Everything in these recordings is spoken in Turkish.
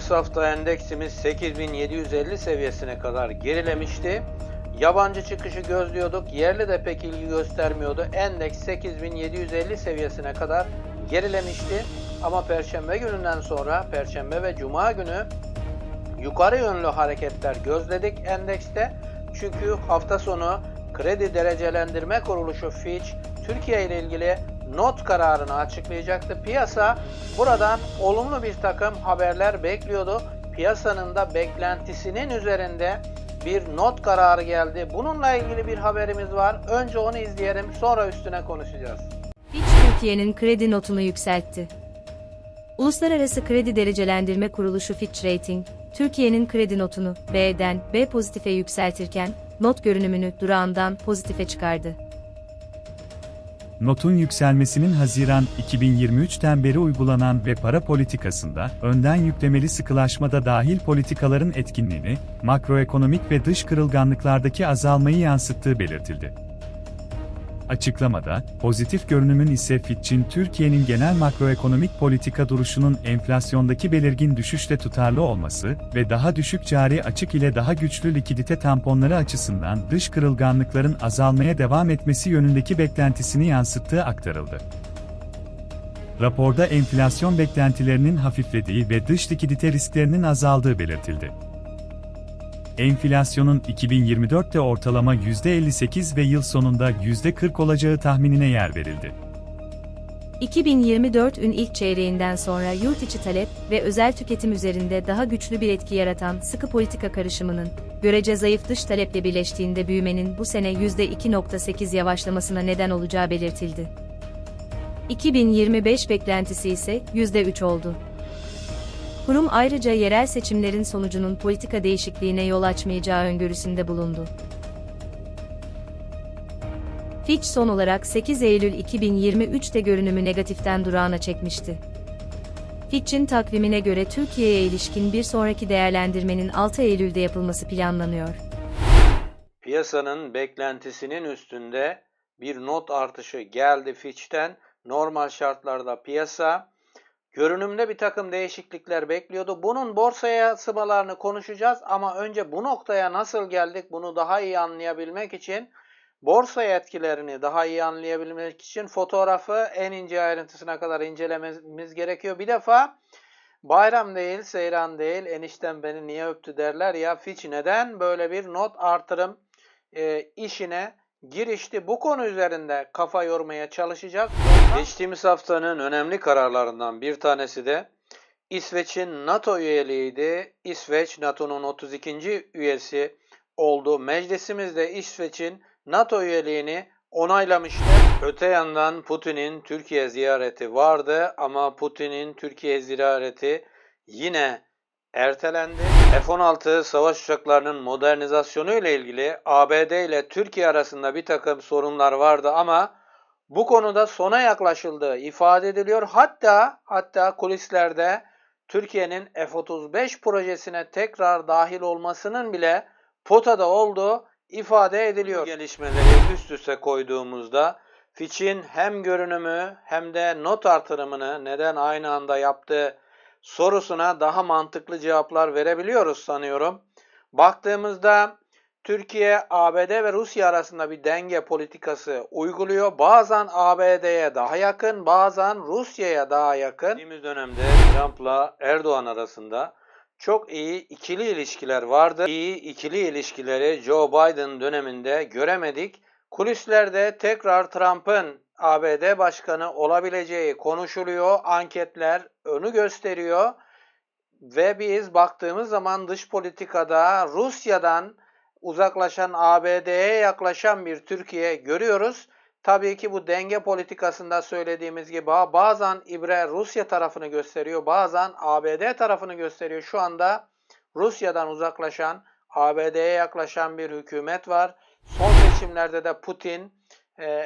Geçtiğimiz hafta endeksimiz 8750 seviyesine kadar gerilemişti. Yabancı çıkışı gözlüyorduk. Yerli de pek ilgi göstermiyordu. Endeks 8750 seviyesine kadar gerilemişti. Ama perşembe gününden sonra perşembe ve cuma günü yukarı yönlü hareketler gözledik endekste. Çünkü hafta sonu kredi derecelendirme kuruluşu Fitch Türkiye ile ilgili not kararını açıklayacaktı. Piyasa buradan olumlu bir takım haberler bekliyordu. Piyasanın da beklentisinin üzerinde bir not kararı geldi. Bununla ilgili bir haberimiz var. Önce onu izleyelim, sonra üstüne konuşacağız. Fitch Türkiye'nin kredi notunu yükseltti. Uluslararası Kredi Derecelendirme Kuruluşu Fitch Rating, Türkiye'nin kredi notunu B'den B pozitife yükseltirken, not görünümünü durağından pozitife çıkardı. Notun yükselmesinin Haziran 2023'ten beri uygulanan ve para politikasında önden yüklemeli sıkılaşmada dahil politikaların etkinliğini, makroekonomik ve dış kırılganlıklardaki azalmayı yansıttığı belirtildi. Açıklamada, pozitif görünümün ise Fitch'in Türkiye'nin genel makroekonomik politika duruşunun enflasyondaki belirgin düşüşle tutarlı olması ve daha düşük cari açık ile daha güçlü likidite tamponları açısından dış kırılganlıkların azalmaya devam etmesi yönündeki beklentisini yansıttığı aktarıldı. Raporda enflasyon beklentilerinin hafiflediği ve dış likidite risklerinin azaldığı belirtildi. Enflasyonun 2024'te ortalama %58 ve yıl sonunda %40 olacağı tahminine yer verildi. 2024'ün ilk çeyreğinden sonra yurt içi talep ve özel tüketim üzerinde daha güçlü bir etki yaratan sıkı politika karışımının, görece zayıf dış taleple birleştiğinde büyümenin bu sene %2.8 yavaşlamasına neden olacağı belirtildi. 2025 beklentisi ise %3 oldu. Kurum ayrıca yerel seçimlerin sonucunun politika değişikliğine yol açmayacağı öngörüsünde bulundu. Fitch son olarak 8 Eylül 2023'te görünümü negatiften durağına çekmişti. Fitch'in takvimine göre Türkiye'ye ilişkin bir sonraki değerlendirmenin 6 Eylül'de yapılması planlanıyor. Piyasanın beklentisinin üstünde bir not artışı geldi Fitch'ten. Normal şartlarda piyasa görünümde bir takım değişiklikler bekliyordu. Bunun borsaya yansımalarını konuşacağız ama önce bu noktaya nasıl geldik bunu daha iyi anlayabilmek için borsaya etkilerini daha iyi anlayabilmek için fotoğrafı en ince ayrıntısına kadar incelememiz gerekiyor. Bir defa bayram değil, seyran değil, enişten beni niye öptü derler ya Fitch neden böyle bir not artırım e, işine girişti. Bu konu üzerinde kafa yormaya çalışacağız. Geçtiğimiz haftanın önemli kararlarından bir tanesi de İsveç'in NATO üyeliğiydi. İsveç NATO'nun 32. üyesi oldu. Meclisimiz de İsveç'in NATO üyeliğini onaylamıştı. Öte yandan Putin'in Türkiye ziyareti vardı ama Putin'in Türkiye ziyareti yine ertelendi. F-16 savaş uçaklarının modernizasyonu ile ilgili ABD ile Türkiye arasında bir takım sorunlar vardı ama bu konuda sona yaklaşıldığı ifade ediliyor. Hatta hatta kulislerde Türkiye'nin F-35 projesine tekrar dahil olmasının bile potada olduğu ifade ediliyor. Gelişmeleri üst üste koyduğumuzda Fitch'in hem görünümü hem de not artırımını neden aynı anda yaptığı sorusuna daha mantıklı cevaplar verebiliyoruz sanıyorum. Baktığımızda Türkiye, ABD ve Rusya arasında bir denge politikası uyguluyor. Bazen ABD'ye daha yakın, bazen Rusya'ya daha yakın. Geçtiğimiz dönemde Trump'la Erdoğan arasında çok iyi ikili ilişkiler vardı. İyi ikili ilişkileri Joe Biden döneminde göremedik. Kulislerde tekrar Trump'ın ABD başkanı olabileceği konuşuluyor. Anketler önü gösteriyor. Ve biz baktığımız zaman dış politikada Rusya'dan uzaklaşan ABD'ye yaklaşan bir Türkiye görüyoruz. Tabii ki bu denge politikasında söylediğimiz gibi bazen İbre Rusya tarafını gösteriyor, bazen ABD tarafını gösteriyor. Şu anda Rusya'dan uzaklaşan, ABD'ye yaklaşan bir hükümet var. Son seçimlerde de Putin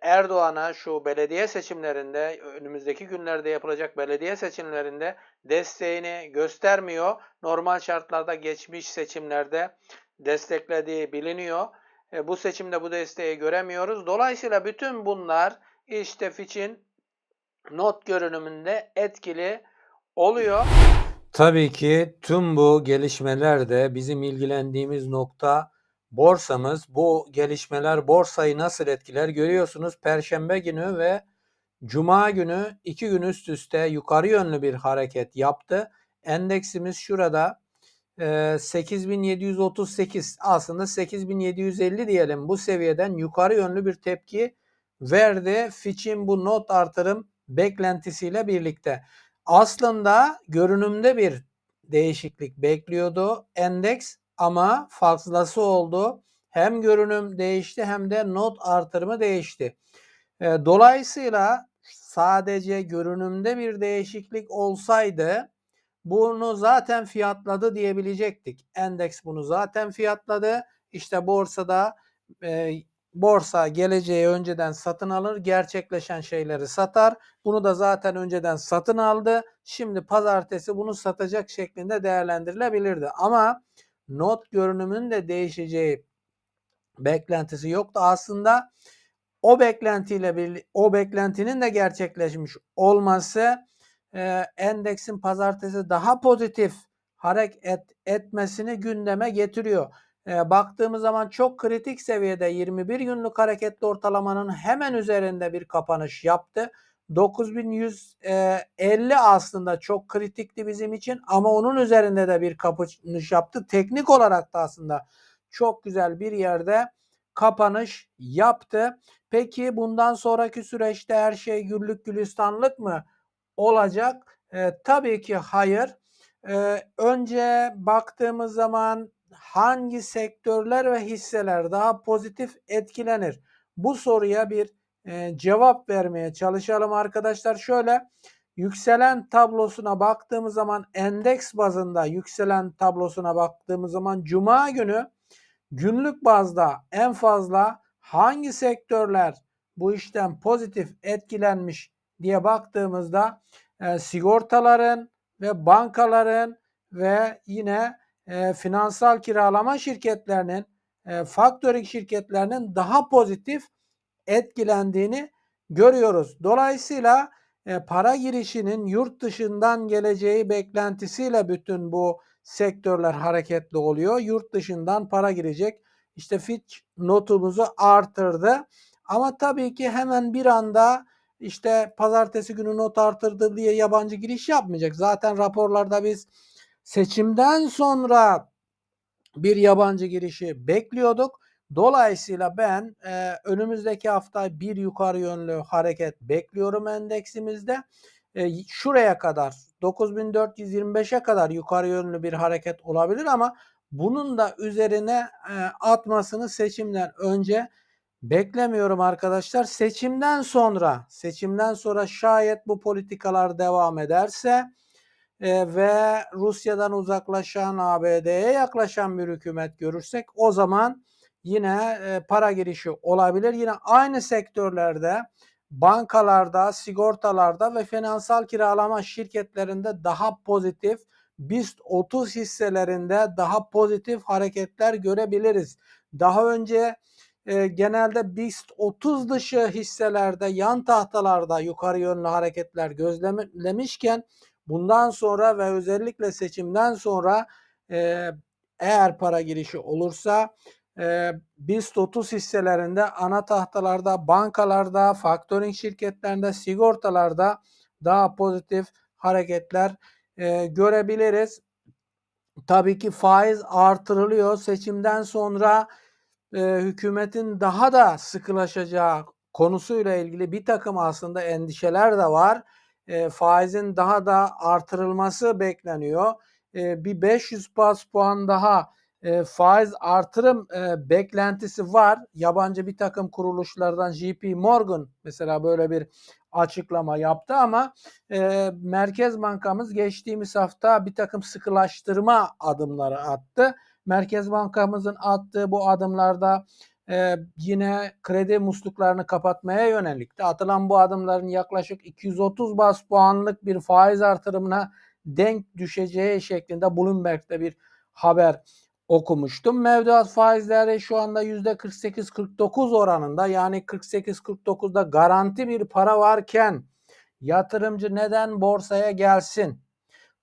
Erdoğan'a şu belediye seçimlerinde, önümüzdeki günlerde yapılacak belediye seçimlerinde desteğini göstermiyor. Normal şartlarda geçmiş seçimlerde desteklediği biliniyor. E, bu seçimde bu desteği göremiyoruz. Dolayısıyla bütün bunlar işte Fitch'in not görünümünde etkili oluyor. Tabii ki tüm bu gelişmelerde bizim ilgilendiğimiz nokta borsamız. Bu gelişmeler borsayı nasıl etkiler görüyorsunuz. Perşembe günü ve Cuma günü iki gün üst üste yukarı yönlü bir hareket yaptı. Endeksimiz şurada e, 8738 aslında 8750 diyelim bu seviyeden yukarı yönlü bir tepki verdi. Fitch'in bu not artırım beklentisiyle birlikte. Aslında görünümde bir değişiklik bekliyordu endeks ama fazlası oldu. Hem görünüm değişti hem de not artırımı değişti. Dolayısıyla sadece görünümde bir değişiklik olsaydı bunu zaten fiyatladı diyebilecektik. Endeks bunu zaten fiyatladı. İşte borsada e, borsa geleceği önceden satın alır, gerçekleşen şeyleri satar. Bunu da zaten önceden satın aldı. Şimdi pazartesi bunu satacak şeklinde değerlendirilebilirdi. Ama not görünümünün de değişeceği beklentisi yoktu. Aslında o beklentiyle bir o beklentinin de gerçekleşmiş olması e, endeksin pazartesi daha pozitif hareket etmesini gündeme getiriyor. E, baktığımız zaman çok kritik seviyede 21 günlük hareketli ortalamanın hemen üzerinde bir kapanış yaptı. 9150 aslında çok kritikti bizim için ama onun üzerinde de bir kapanış yaptı. Teknik olarak da aslında çok güzel bir yerde kapanış yaptı. Peki bundan sonraki süreçte her şey güllük gülistanlık mı olacak? E, tabii ki hayır. E, önce baktığımız zaman hangi sektörler ve hisseler daha pozitif etkilenir? Bu soruya bir e, cevap vermeye çalışalım arkadaşlar. Şöyle yükselen tablosuna baktığımız zaman endeks bazında yükselen tablosuna baktığımız zaman cuma günü günlük bazda en fazla hangi sektörler bu işten pozitif etkilenmiş diye baktığımızda e, sigortaların ve bankaların ve yine e, finansal kiralama şirketlerinin, e, faktöring şirketlerinin daha pozitif etkilendiğini görüyoruz. Dolayısıyla e, para girişinin yurt dışından geleceği beklentisiyle bütün bu sektörler hareketli oluyor. Yurt dışından para girecek. İşte Fitch notumuzu artırdı. Ama tabii ki hemen bir anda işte pazartesi günü not artırdı diye yabancı giriş yapmayacak. Zaten raporlarda biz seçimden sonra bir yabancı girişi bekliyorduk. Dolayısıyla ben e, önümüzdeki hafta bir yukarı yönlü hareket bekliyorum endeksimizde. E, şuraya kadar 9425'e kadar yukarı yönlü bir hareket olabilir ama bunun da üzerine e, atmasını seçimden önce beklemiyorum arkadaşlar. Seçimden sonra seçimden sonra şayet bu politikalar devam ederse e, ve Rusya'dan uzaklaşan ABD'ye yaklaşan bir hükümet görürsek o zaman yine e, para girişi olabilir. Yine aynı sektörlerde bankalarda, sigortalarda ve finansal kiralama şirketlerinde daha pozitif BIST 30 hisselerinde daha pozitif hareketler görebiliriz. Daha önce e, genelde BIST 30 dışı hisselerde yan tahtalarda yukarı yönlü hareketler gözlemişken bundan sonra ve özellikle seçimden sonra e, eğer para girişi olursa e, BIST 30 hisselerinde ana tahtalarda, bankalarda, faktöring şirketlerinde, sigortalarda daha pozitif hareketler e, görebiliriz. Tabii ki faiz artırılıyor. Seçimden sonra e, hükümetin daha da sıkılaşacağı konusuyla ilgili bir takım aslında endişeler de var. E, faizin daha da artırılması bekleniyor. E, bir 500 bas puan daha e, faiz artırım e, beklentisi var. Yabancı bir takım kuruluşlardan JP Morgan mesela böyle bir açıklama yaptı ama e, Merkez Bankamız geçtiğimiz hafta bir takım sıkılaştırma adımları attı. Merkez Bankamızın attığı bu adımlarda e, yine kredi musluklarını kapatmaya yönelikti. Atılan bu adımların yaklaşık 230 bas puanlık bir faiz artırımına denk düşeceği şeklinde Bloomberg'de bir haber okumuştum. Mevduat faizleri şu anda %48-49 oranında yani 48-49'da garanti bir para varken yatırımcı neden borsaya gelsin?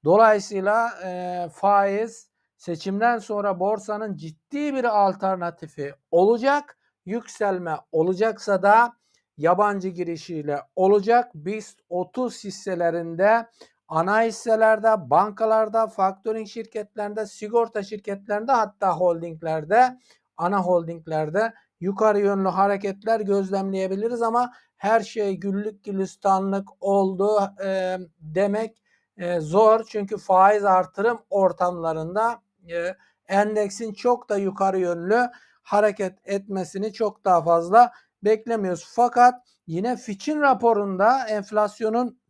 Dolayısıyla e, faiz seçimden sonra borsanın ciddi bir alternatifi olacak. Yükselme olacaksa da yabancı girişiyle olacak. BIST 30 hisselerinde ana hisselerde, bankalarda, faktörink şirketlerinde, sigorta şirketlerinde hatta holdinglerde, ana holdinglerde yukarı yönlü hareketler gözlemleyebiliriz ama her şey güllük gülistanlık oldu e, demek e, zor. Çünkü faiz artırım ortamlarında e, endeksin çok da yukarı yönlü hareket etmesini çok daha fazla beklemiyoruz. Fakat yine Fitch'in raporunda enflasyonun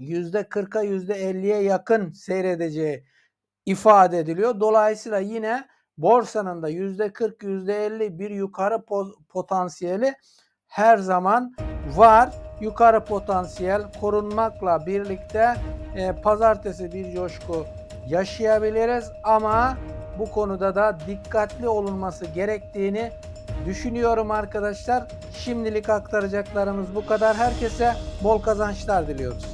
%40'a %50'ye yakın seyredeceği ifade ediliyor. Dolayısıyla yine borsanın da %40 %50 bir yukarı po- potansiyeli her zaman var. Yukarı potansiyel korunmakla birlikte e, pazartesi bir coşku yaşayabiliriz ama bu konuda da dikkatli olunması gerektiğini düşünüyorum arkadaşlar. Şimdilik aktaracaklarımız bu kadar. Herkese bol kazançlar diliyoruz.